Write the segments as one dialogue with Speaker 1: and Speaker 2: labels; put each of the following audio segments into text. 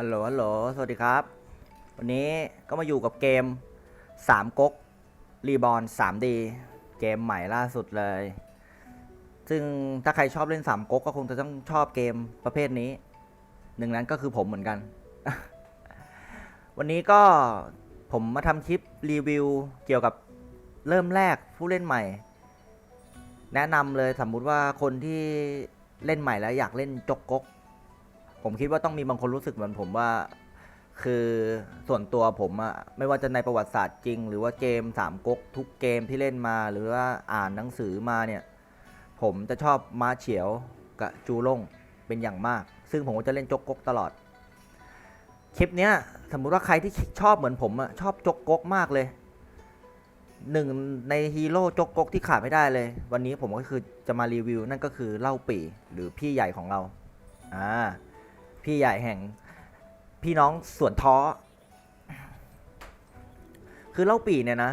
Speaker 1: ฮัลโหล ฮัลโหล สวัสดีครับ วันนี้ก็มาอยู่กับเกม 3ก๊กรีบอล 3D เกมใหม่ล่าสุดเลย ซึ่งถ้าใครชอบเล่น 3ก๊กก็คงจะต้องชอบเกมประเภทนี้ หนึ่งนั้นก็คือผมเหมือนกัน วันนี้ก็ผมมาทำคลิปรีวิวเกี่ยวกับเริ่มแรกผู้เล่นใหม่ แนะนำเลยสมมุติว่าคนที่เล่นใหม่แล้วอยากเล่นจกก๊ก ผมคิดว่าต้องมีบางคนรู้สึกเหมือนผมว่า คือส่วนตัวผมอะไม่ว่าจะในประวัติศาสตร์จริง หรือว่าเกมสามก๊กทุกเกมที่เล่นมา หรือว่าอ่านหนังสือมาเนี่ย ผมจะชอบม้าเฉียวกับจูล่งเป็นอย่างมาก ซึ่งผมก็จะเล่นจกก๊กตลอด คลิปเนี้ยสมมุติว่าใครที่ชอบเหมือนผมอะชอบจกก๊กมากเลยหนึ่งในฮีโร่จกก๊กที่ขาดไม่ได้เลย วันนี้ผมก็คือจะมารีวิว นั่นก็คือเล่าปี่หรือพี่ใหญ่ของเรา อ่า พี่ใหญ่แห่ง พี่น้องสวนท้อ คือเล่าปีเนี่ยนะ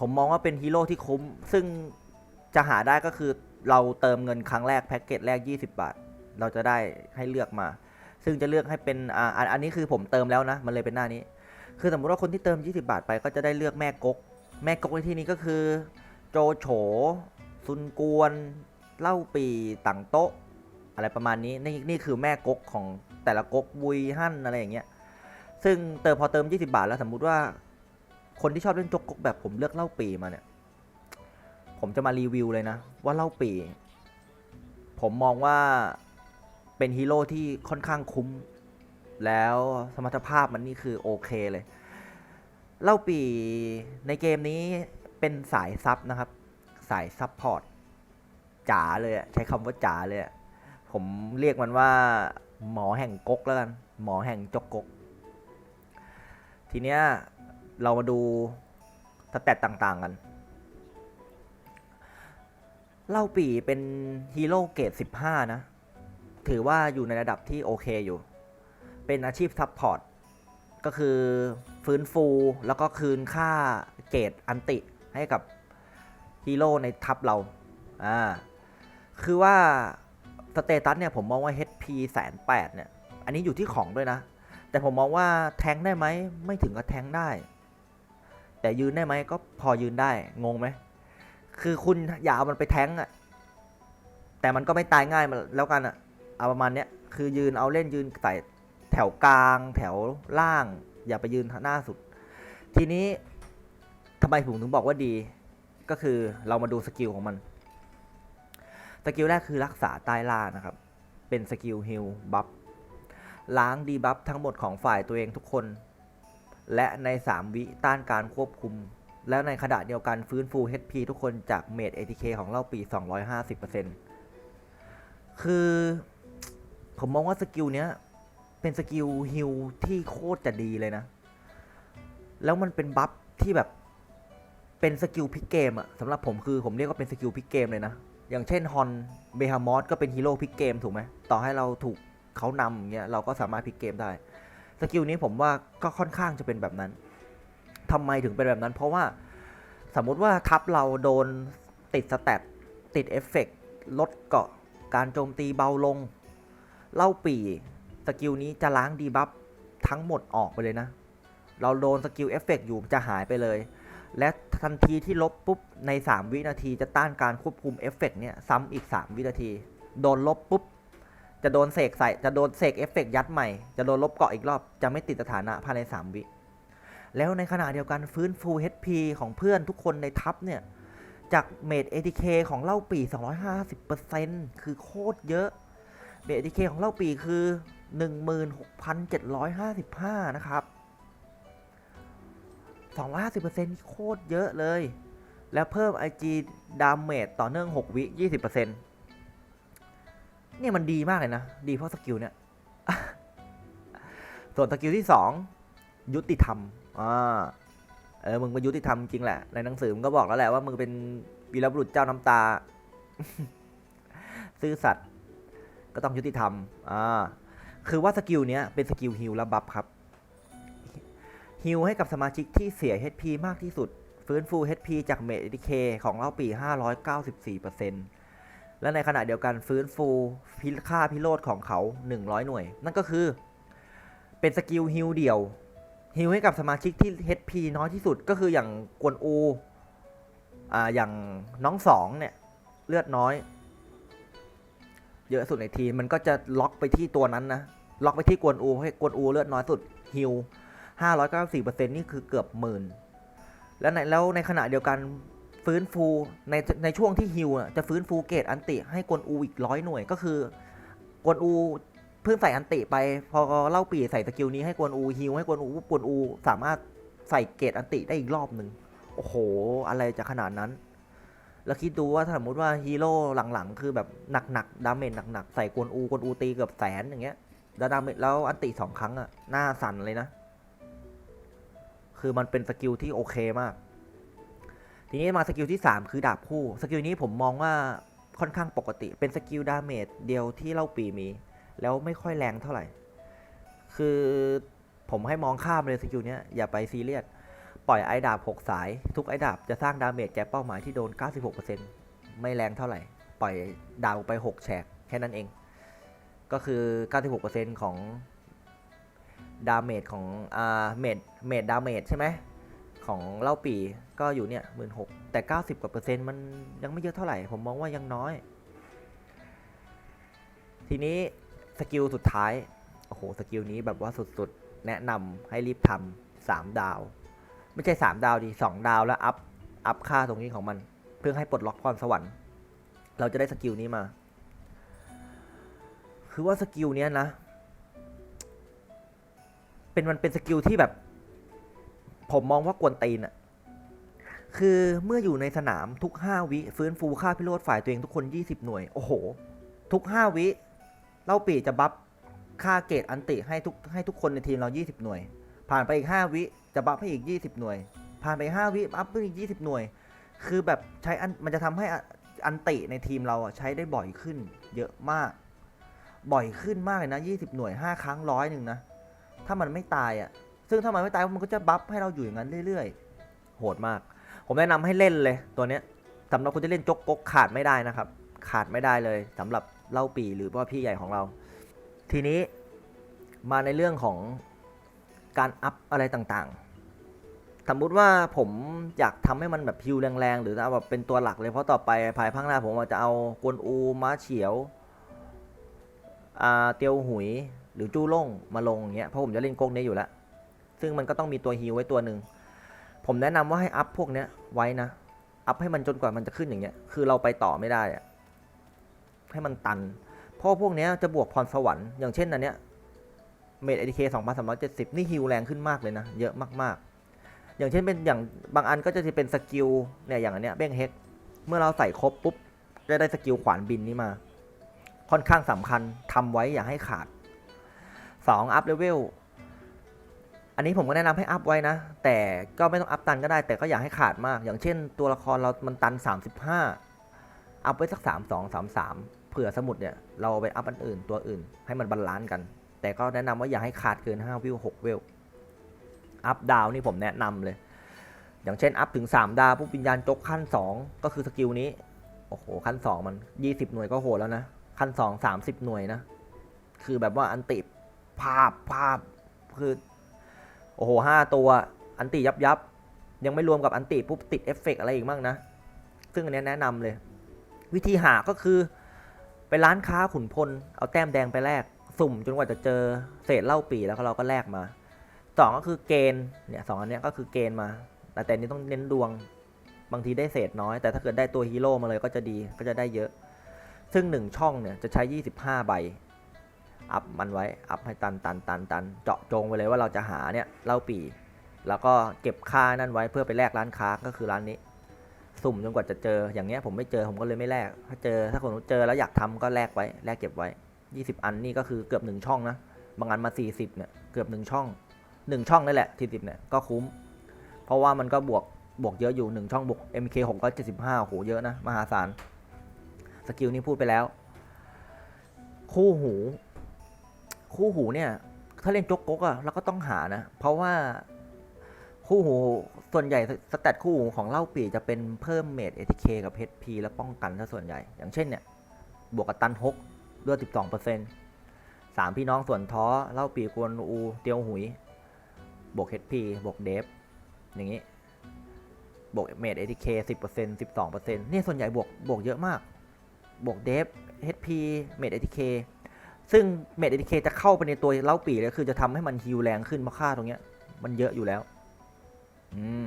Speaker 1: ผมมองว่าเป็นฮีโร่ที่คุ้ม ซึ่งจะหาได้ก็คือเราเติมเงินครั้งแรกแพ็กเกจแรก 20 บาท เราจะได้ให้เลือกมา ซึ่งจะเลือกให้เป็นอ่าอันอันนี้คือผมเติมแล้วนะ มันเลยเป็นหน้านี้ คือสมมติว่าคนที่เติม 20 บาทไปก็จะได้เลือกแม่กก แม่กกในที่นี้ก็คือ โจโฉซุนกวน เล่าปีต่างโต๊ะ อะไรประมาณนี้นี่นี่คือแม่ก๊กของแต่ละก๊กบุยหั่นอะไรอย่างเงี้ยซึ่งเติมพอเติม 20 บาทแล้วสมมุติว่า คนที่ชอบเล่นจกก๊กแบบผมเลือกเล่าปีมาเนี่ย ผมจะมารีวิวเลยนะ ว่าเล่าปี ผมมองว่าเป็นฮีโร่ที่ค่อนข้างคุ้ม แล้วสมรรถภาพมันนี่คือโอเคเลย เล่าปีในเกมนี้เป็นสายซับนะครับ สายซับพอร์ตจ๋าเลยใช้คำว่าจ๋าเลย ผมเรียกมันว่า หมอแห่งก๊กแล้วกัน หมอแห่งจกก๊กทีเนี้ยเรามาดูสเตตต่างๆกันเล่าปี่เป็นฮีโร่เกรด15 นะ ถือว่าอยู่ในระดับที่โอเคอยู่ เป็นอาชีพซัพพอร์ต ก็คือฟื้นฟูแล้วก็คืนค่าเกรดอันติให้กับฮีโร่ในทัพเรา อ่า คือว่า สเตตัสเนี่ยผมมองว่า HP แสนแปดเนี่ย อันนี้อยู่ที่ของด้วยนะ แต่ผมมองว่าแทงได้ไหม ไม่ถึงกับแทงได้ แต่ยืนได้ไหมก็พอยืนได้ งงไหม คือคุณอย่าเอามันไปแทงอะแต่มันก็ไม่ตายง่ายมาแล้วกันอะเอาประมาณเนี้ย คือยืนเอาเล่นยืนใส่แถวกลาง แถวล่าง อย่าไปยืนหน้าสุด ทีนี้ทำไมผมถึงบอกว่าดี ก็คือเรามาดูสกิลของมัน สกิลแรกคือรักษาใต้ล่านะครับ เป็นสกิลฮิลบัฟล้างดีบัฟทั้งหมดของฝ่ายตัวเองทุกคน และใน 3 วิต้านการควบคุม แล้วในขณะเดียวกันฟื้นฟู HP ทุกคนจากเมด ATK ของเล่าปี 250%คือ ผมมองว่าสกิลเนี้ย เป็นสกิลฮิลที่โคตรจะดีเลยนะ แล้วมันเป็นบัฟที่แบบเป็นสกิลพิกเกมอะสำหรับผมคือผมเรียกว่าเป็นสกิลพิกเกมเลยนะ อย่างเช่นฮอนเบฮามอสก็เป็นฮีโร่พลิกเกมถูกไหมต่อให้เราถูกเขานำอย่างเงี้ยเราก็สามารถพลิกเกมได้ สกิลนี้ผมว่าก็ค่อนข้างจะเป็นแบบนั้นทำไมถึงเป็นแบบนั้น เพราะว่าสมมุติว่าทัพเราโดนติดสแตทติดเอฟเฟกต์ลดเกาะการโจมตีเบาลง เล่าปีสกิลนี้จะล้างดีบัฟทั้งหมดออกไปเลยนะ เราโดนสกิลเอฟเฟกต์อยู่จะหายไปเลย และทันทีที่ลบปุ๊บใน 3 วินาทีจะต้านการควบคุมเอฟเฟกต์เนี่ยซ้ำอีก 3 วินาที โดนลบปุ๊บ จะโดนเสกใส่จะโดนเสกเอฟเฟกต์ยัดใหม่ จะโดนลบเกาะอีกรอบ จะไม่ติดสถานะภายใน 3 วิ แล้วในขณะเดียวกันฟื้นฟู HP ของเพื่อนทุกคนในทัพเนี่ย จากเมด ATK ของเล่าปี 250%คือโคตรเยอะเมด ATK ของเล่าปีคือ 16,755 นะครับ 250%โคตรเยอะเลย แล้วเพิ่ม IG damage ต่อเนื่อง 6 วิ 20%เนี่ยมันดีมากเลยนะ ดีเพราะสกิลเนี่ย ส่วนสกิลที่ 2 ยุติธรรมอ่าเออ มึงเป็นยุติธรรมจริงแหละ ในหนังสือมึงก็บอกแล้วแหละว่ามึงเป็นวีรบุรุษเจ้าน้ำตา ซื่อสัตย์ก็ต้องยุติธรรมอ่าคือว่าสกิลเนี้ยเป็นสกิลฮิลและบัฟครับ ฮิลให้กับสมาชิกที่เสีย HP มากที่สุด ฟื้นฟู HP จากเมด ATK ของเล่าปี 594%และในขณะเดียวกันฟื้นฟูพิค่าพิโรธของเขา 100 หน่วย นั่นก็คือเป็นสกิลฮิลเดี่ยวฮิลให้กับสมาชิกที่ HP น้อยที่สุดก็คืออย่างกวนอูอ่าอย่างน้องสองเนี่ยเลือดน้อย เยอะสุดในทีมมันก็จะล็อกไปที่ตัวนั้นนะล็อกไปที่กวนอูให้กวนอูเลือดน้อยสุดฮิล 594%นี่คือเกือบหมื่น แล้วในแล้วในขณะเดียวกันฟื้นฟูในในช่วงที่ฮิลอะจะฟื้นฟูเกตอันติให้กวนอูอีกร้อยหน่วยก็คือกวนอูเพิ่งใส่อันติไป พอเล่าปีใส่สกิลนี้ให้กวนอูฮิลให้กวนอูกวนอู สามารถใส่เกตอันติได้อีกรอบหนึ่งโอ้โห อะไรจะขนาดนั้น แล้วคิดดูว่าถ้าสมมติว่าฮีโร่หลังๆ คือแบบหนักๆดาเมจหนักๆ ใส่กวนอูกวนอูตีเกือบแสนอย่างเงี้ยแล้วดาเมจแล้วอันติสองครั้งอะหน้าสั่นเลยนะ คือมันเป็นสกิลที่โอเคมาก ทีนี้มาสกิลที่ 3 คือดาบคู่ สกิลนี้ผมมองว่าค่อนข้างปกติ เป็นสกิลดาเมจเดียวที่เล่าปีมี แล้วไม่ค่อยแรงเท่าไหร่ คือผมให้มองข้ามเลยสกิลนี้อย่าไปซีเรียส ปล่อยไอ้ดาบ 6 สาย ทุกไอ้ดาบจะสร้างดาเมจแก่เป้าหมายที่โดน 96%ไม่แรงเท่าไหร่ ปล่อยดาวไป 6 แฉกแค่นั้นเอง ก็คือ 96%ของ ดาเมจของอ่าเมจเมจดาเมจใช่ไหมของเล่าปีก็อยู่เนี่ยหมื่นหกแต่ 90 กว่าเปอร์เซ็นต์มันยังไม่เยอะเท่าไหร่ ผมมองว่ายังน้อย ทีนี้สกิลสุดท้าย โอ้โห สกิลนี้แบบว่าสุดๆ แนะนำให้รีบทำสามดาว ไม่ใช่3ดาวดี2ดาวแล้ว อัพ อัพค่าตรงนี้ของมัน เพื่อให้ปลดล็อกพรสวรรค์ เราจะได้สกิลนี้มา คือว่าสกิลเนี้ยนะ เป็นมันเป็นสกิลที่แบบ ผมมองว่ากวนตีนอะคือเมื่ออยู่ในสนามทุก 5 วิ ฟื้นฟูค่าพิโรธฝ่ายตัวเองทุกคน 20 หน่วย โอ้โห ทุก 5 วิเล่าปีจะบัฟค่าเกรดอันติให้ทุกให้ทุกคนในทีมเรา 20 หน่วย ผ่านไปอีก 5 วิจะบัฟให้อีก 20 หน่วย ผ่านไป 5 วิบัฟเพิ่มอีก 20 หน่วย คือแบบใช้อันมันจะทำให้อันติในทีมเราใช้ได้บ่อยขึ้น เยอะมาก บ่อยขึ้นมากเลยนะ 20 หน่วย 5 ครั้งร้อยหนึ่งนะ ถ้ามันไม่ตายอะ ซึ่งถ้ามันไม่ตายมันก็จะบัฟให้เราอยู่อย่างนั้นเรื่อยๆ โหดมาก ผมแนะนำให้เล่นเลยตัวเนี้ยสำหรับคนที่เล่นจกกกขาดไม่ได้นะครับ ขาดไม่ได้เลยสำหรับเล่าปีหรือว่าพี่ใหญ่ของเรา ทีนี้มาในเรื่องของการอัพอะไรต่างๆ สมมุติว่าผมอยากทำให้มันแบบพิวแรงๆ หรือเอาแบบเป็นตัวหลักเลย เพราะต่อไปภายภาคหน้าผมอาจจะเอากวนอู ม้าเฉียว เตียวหุย หรือจู้ล่งมาลงอย่างเงี้ยเพราะผมจะเล่นก๊กนี้อยู่แล้ว ซึ่งมันก็ต้องมีตัวฮิวไว้ตัวหนึ่งผมแนะนำว่าให้อัพพวกเนี้ยไว้นะ อัพให้มันจนกว่ามันจะขึ้นอย่างเงี้ย คือเราไปต่อไม่ได้อะให้มันตัน เพราะพวกเนี้ยจะบวกพรสวรรค์อย่างเช่นอันเนี้ยเมดเอทีเคสองพันสามร้อยเจ็ดสิบนี่ฮิวแรงขึ้นมากเลยนะ เยอะมากๆ อย่างเช่นเป็นอย่างบางอันก็จะเป็นสกิลเนี่ยอย่างอันเนี้ยเบ้งเฮกเมื่อเราใส่ครบปุ๊บจะได้สกิลขวานบินนี้มา ค่อนข้างสำคัญทำไว้อย่าให้ขาด 2อัพเลเวลอันนี้ผมก็แนะนำให้อัพไว้นะ แต่ก็ไม่ต้องอัพตันก็ได้ แต่ก็อย่าให้ขาดมาก อย่างเช่น ตัวละครเรามันตัน 35 อัพไว้สัก 3 2 3 3 เผื่อสมุดเนี่ยเราเอาไปอัพอันอื่นตัวอื่น ให้มันบาลานซ์กัน แต่ก็แนะนำว่าอย่าให้ขาดเกิน 5 วิว6วิวอัพดาวนี่ผมแนะนำเลย อย่างเช่นอัพถึง 3 ดาวปุ๊บวิญญาณจกขั้น 2 ก็คือสกิลนี้ โอ้โหขั้น 2 มัน 20 หน่วยก็โหดแล้วนะ ขั้น 2 30 หน่วยนะ คือแบบว่าอันติ ภาพภาพคือ โอ้โหห้าตัว อันติยับยับ ยังไม่รวมกับอันติปุ๊บติดเอฟเฟกต์อะไรอีกบ้างนะ ซึ่งอันนี้แนะนำเลย วิธีหาก็คือ ไปร้านค้าขุนพล เอาแต้มแดงไปแลกสุ่มจนกว่าจะเจอเศษเหล้าปีแล้วเราก็แลกมาสองก็คือเกณฑ์เนี่ยสองอันนี้ก็คือเกณฑ์มา แต่แต่นี้ต้องเน้นดวงบางทีได้เศษน้อย แต่ถ้าเกิดได้ตัวฮีโร่มาเลยก็จะดีก็จะได้เยอะ ซึ่งหนึ่งช่องเนี่ยจะใช้ 25 ใบ อัพมันไว้ อัพให้ตันตันตันตันเจาะจงไปเลยว่าเราจะหาเนี่ยเล้าปีแล้วก็เก็บค่านั่นไว้เพื่อไปแลกร้านค้าก็คือร้านนี้ สุ่มจนกว่าจะเจออย่างเงี้ยผมไม่เจอผมก็เลยไม่แลกถ้าเจอถ้าคนเจอแล้วอยากทำก็แลกไว้แลกเก็บไว้ 20 อันนี่ก็คือเกือบหนึ่งช่องนะบางอันมา 40เนี่ยเกือบหนึ่งช่องหนึ่งช่องนี่แหละ40เนี่ยก็คุ้ม เพราะว่ามันก็บวกบวกเยอะอยู่หนึ่งช่องบวก MK 6ก็75โอ้โหเยอะนะมหาศาลสกิลนี้พูดไปแล้ว คู่หู คู่หูเนี่ย ถ้าเล่นจกกกอะเราก็ต้องหานะ เพราะว่าคู่หูส่วนใหญ่สแตทคู่หูของเล่าปีจะเป็นเพิ่มเมด ATK กับ HP และป้องกันซะส่วนใหญ่ อย่างเช่นเนี่ยบวกกับตันฮกด้วย12%สสามพี่น้องส่วนท้อเล่าปีกวนอูเตียวหุย บวก HP บวกเดฟอย่างนี้ บวกเมดเอทีเคสิบเปอร์เซ็นต์สิบสองเปอร์เซ็นต์นี่ส่วนใหญ่บวกบวกเยอะมาก บวกเดฟ HP เมดเอทีเค ซึ่งเมดเอทีเคจะเข้าไปในตัวเล่าปีเลยคือจะทำให้มันฮิวแรงขึ้นเพราะค่าตรงเนี้ย มันเยอะอยู่แล้ว อืม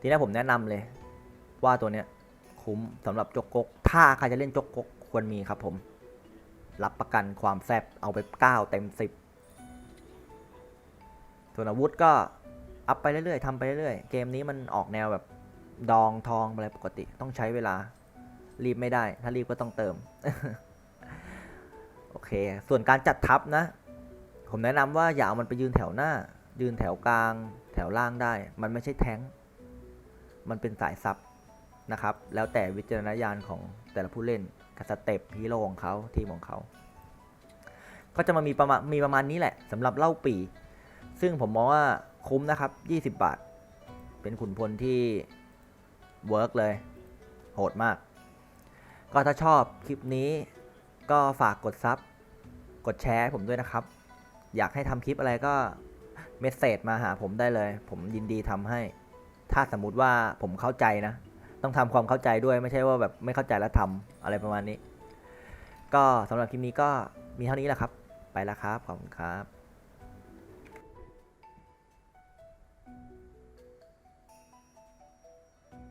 Speaker 1: ทีนี้ผมแนะนำเลย ว่าตัวเนี้ย คุ้มสำหรับจกกก ถ้าใครจะเล่นจกกกควรมีครับผม รับประกันความแซบเอาไป9เต็ม10ส่วนอาวุธก็อัพไปเรื่อยๆทำไปเรื่อยๆ เกมนี้มันออกแนวแบบดองทองอะไรปกติต้องใช้เวลา รีบไม่ได้ ถ้ารีบก็ต้องเติม โอเค ส่วนการจัดทัพนะ ผมแนะนำว่าอย่าเอามันไปยืนแถวหน้า ยืนแถวกลาง แถวล่างได้ มันไม่ใช่แท้ง มันเป็นสายซับนะครับ แล้วแต่วิจารณญาณของแต่ละผู้เล่นกับสเต็ปฮีโร่ของเขาทีมของเขา ก็จะมามีประมาณมีประมาณนี้แหละสำหรับเล่าปี ซึ่งผมมองว่าคุ้มนะครับ 20 บาท เป็นขุนพลที่เวิร์กเลย โหดมาก ก็ถ้าชอบคลิปนี้ ก็ฝากกดซับกดแชร์ผมด้วยนะครับ อยากให้ทำคลิปอะไรก็เมสเซจมาหาผมได้เลย ผมยินดีทำให้ ถ้าสมมุติว่าผมเข้าใจนะ ต้องทำความเข้าใจด้วยไม่ใช่ว่าแบบไม่เข้าใจแล้วทำอะไรประมาณนี้ ก็สำหรับคลิปนี้ก็มีเท่านี้แหละครับ ไปแล้วครับ ขอบคุณครับ